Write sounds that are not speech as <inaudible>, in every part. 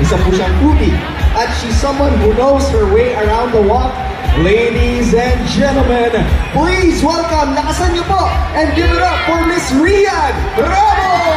Isa po siyang foodie. At she's someone who knows her way around the walk. Ladies and gentlemen, please welcome, nakasan niyo po, and give it up for Miss Rian Ramos!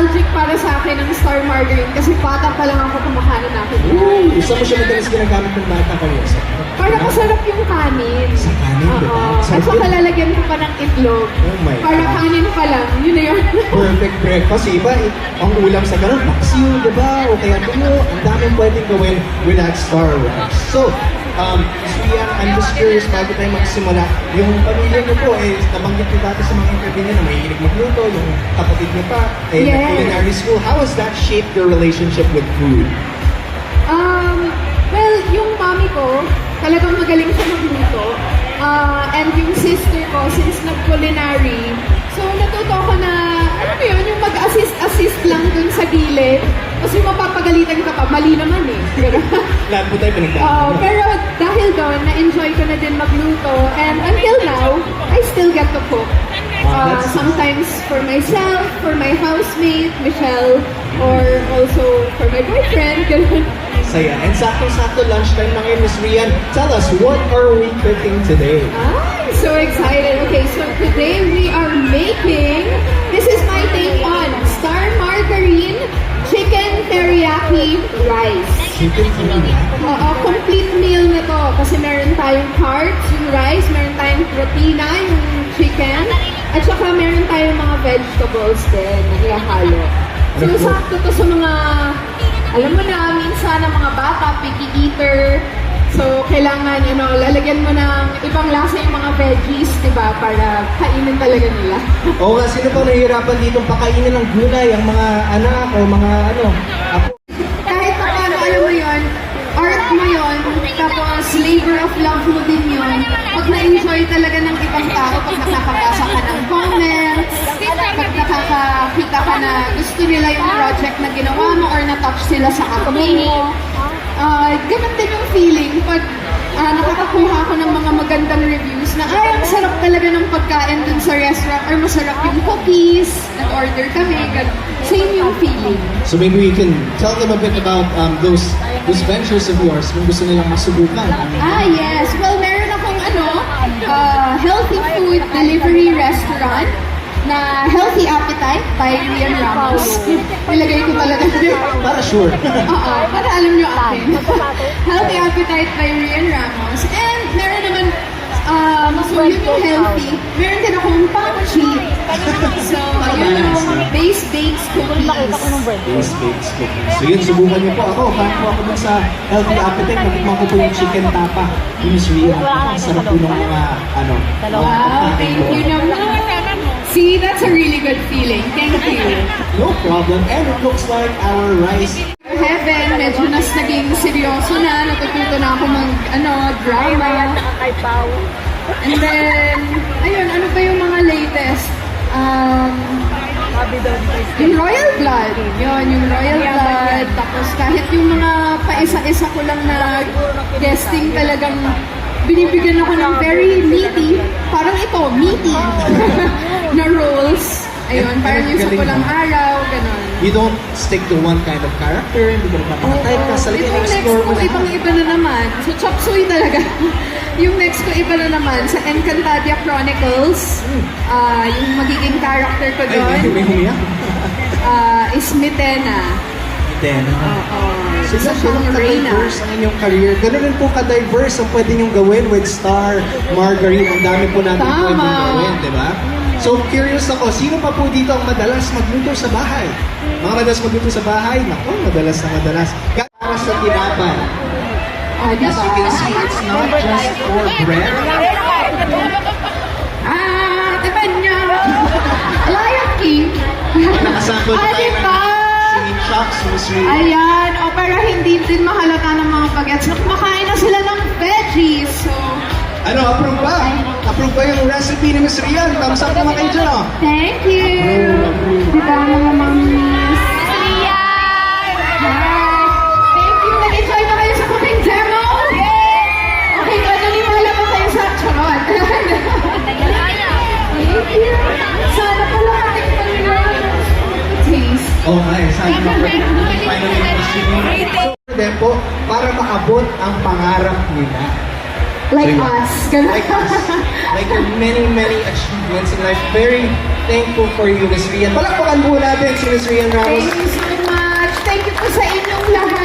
Nostalgic para sa akin ang Star Margarine kasi bata pa lang ako kumakain natin. Ooh, isa mo siya madalas ginagamit ng bata kayo. Sa, Para masarap yung kanin. Sa kanin, di ba? Oo. At Sarap saka yun. lalagyan ko pa ng itlog. Oh my Para God. kanin pa lang. Yun na yun. <laughs> perfect breakfast. Iba, eh, ang ulam sa ganun, paksiw, di ba? O kaya tuyo, ang daming pwedeng gawin with that star rice. So, um, Rian, I'm just curious, bago tayo magsimula, yung pamilya niyo po, eh, nabanggit niyo dati sa mga interview niyo na mahilig magluto, yung kapatid niyo pa, eh, Yes. culinary school. How has that shaped your relationship with food? Um, well, yung mami ko, talagang magaling siya magluto. Ah, and yung sister ko, since nag-culinary, so natuto ko na, ano yun, yung mag-assist-assist lang dun sa gilid. Kasi mapapagalitan ka pa, mali naman eh. Pero, <laughs> Lahat po tayo pinagdaan. pero dahil doon, na-enjoy ko na din magluto. And until now, I still get to cook. Uh, sometimes for myself, for my housemate, Michelle, or also for my boyfriend. <laughs> ganun. Saya. And sakto-sakto lunchtime na ngayon, Miss Rian. Tell us, what are we cooking today? I'm so excited. Okay, so today we are making, Teriyaki Rice. Chicken. Oo, complete meal na to. Kasi meron tayong carbs, yung rice, meron tayong protina, yung chicken, at saka meron tayong mga vegetables din na ihahalo. So, Ano sakto to sa mga, alam mo na, minsan ang mga bata, picky eater, So, kailangan, you know, lalagyan mo ng ibang lasa yung mga veggies, di ba? Para kainin talaga nila. Oo nga, sino pa nahihirapan dito pakainin ng gulay ang mga anak o mga ano? Ako, kahit pa paano, alam mo yun, art mo yun, tapos labor of love mo din yun. Pag na-enjoy talaga ng ibang tao, pag nakakabasa ka ng comments, pag nakakakita ka na gusto nila yung project na ginawa mo or na-touch sila sa acting mo, Ah, ganun din yung feeling pag ah, nakakakuha ako ng mga magandang reviews na ay, ang sarap talaga ng pagkain dun sa restaurant or masarap yung cookies, nag-order kami. Same yung feeling. So maybe we can tell them a bit about um, those those ventures of yours kung gusto nilang masubukan. Ah, yes. Well, meron akong ano, uh, healthy food delivery restaurant na Healthy Appetite by Rian Ramos. Nilagay ko talaga. Para sure. Oo, para alam nyo akin. healthy Appetite by Rian Ramos. And meron naman, um, so yun yung healthy. Meron din akong pang cheap. So, yun yung base baked cookies. Base baked cookies. So yun, subukan niyo po ako. Fan po ako dun sa Healthy Appetite. Natikman ko po yung chicken tapa. Yung Miss Rian. Ang sarap po ng mga, ano, Wow, thank you naman. See, that's a really good feeling. Thank you. No problem. And it looks like our rice Heaven, medyo nas naging seryoso na. Natututo na ako mag, ano, drama. And then, ayun, ano ba yung mga latest? Um, yung Royal Blood. Yun, yung Royal Blood. Tapos kahit yung mga paisa-isa ko lang na guesting talagang binibigyan ako ng very meaty, parang ito, meaty, <laughs> na roles. Ayun, parang yung sa pulang araw, ganon. You don't stick to one kind of character, hindi ka nagpapakatay ka, sa Yung explore mo ko, lahat. ibang-iba na naman. So, chop suey talaga. <laughs> yung next ko, iba na naman. Sa Encantadia Chronicles, ah yung magiging character ko Ay, doon may, may humiyak. ah, is Mitena. Then, Oo. So, siyang ganun Reyna. ka-diverse ang inyong career. Ganun rin po ka-diverse ang pwede niyong gawin with Star, Margarine. Ang dami po natin Tama. pwedeng gawin, di ba? So, curious ako, sino pa po dito ang madalas magluto sa bahay? Mga madalas magluto sa bahay? Naku, madalas na madalas. Para sa tinapay. Ah, di As you can see, it's not just for bread. Ah, diba niya? Lion King. Nakasabot ah, tayo Rhea. Ayan, o para hindi din mahalata ng mga bagets. Kumakain na sila ng veggies. So, Ano, approve ba? Approve ba yung recipe ni Miss Rian? Thumbs up naman kayo dyan, oh. Thank you! Di para maabot ang pangarap nila. Like Sige. us. Ganun. Like us. Like your many, many achievements in life. Very thankful for you, Miss Rian. Palakpakan po natin si Miss Rian Ramos. Thank you so much. Thank you po sa inyong lahat.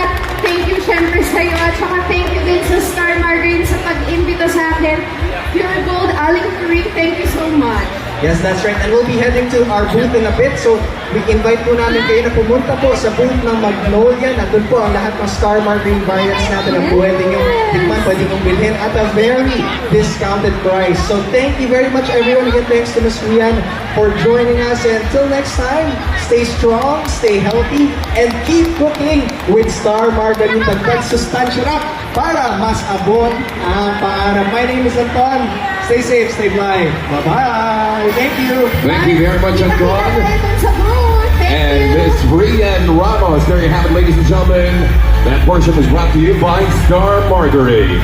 Yes, that's right. And we'll be heading to our booth in a bit. So, we invite po namin kayo na pumunta po sa booth ng Magnolia. Nandun po ang lahat ng Star Margarine variants natin na pwede nyo tikman, pwede nyo bilhin at a very discounted price. So, thank you very much everyone. Again, thanks to Ms. Rian for joining us. And until next time, stay strong, stay healthy, and keep cooking with Star Margarine. Dagdag sustansya na para mas abot ang pangarap. My name is Anton. Stay safe, stay blind. Bye-bye. Thank you. Thank you very much, Kita-kita Anton. tayo dun sa And you. Miss Rian Ramos. There you have it, ladies and gentlemen. That portion was brought to you by Star Margarine.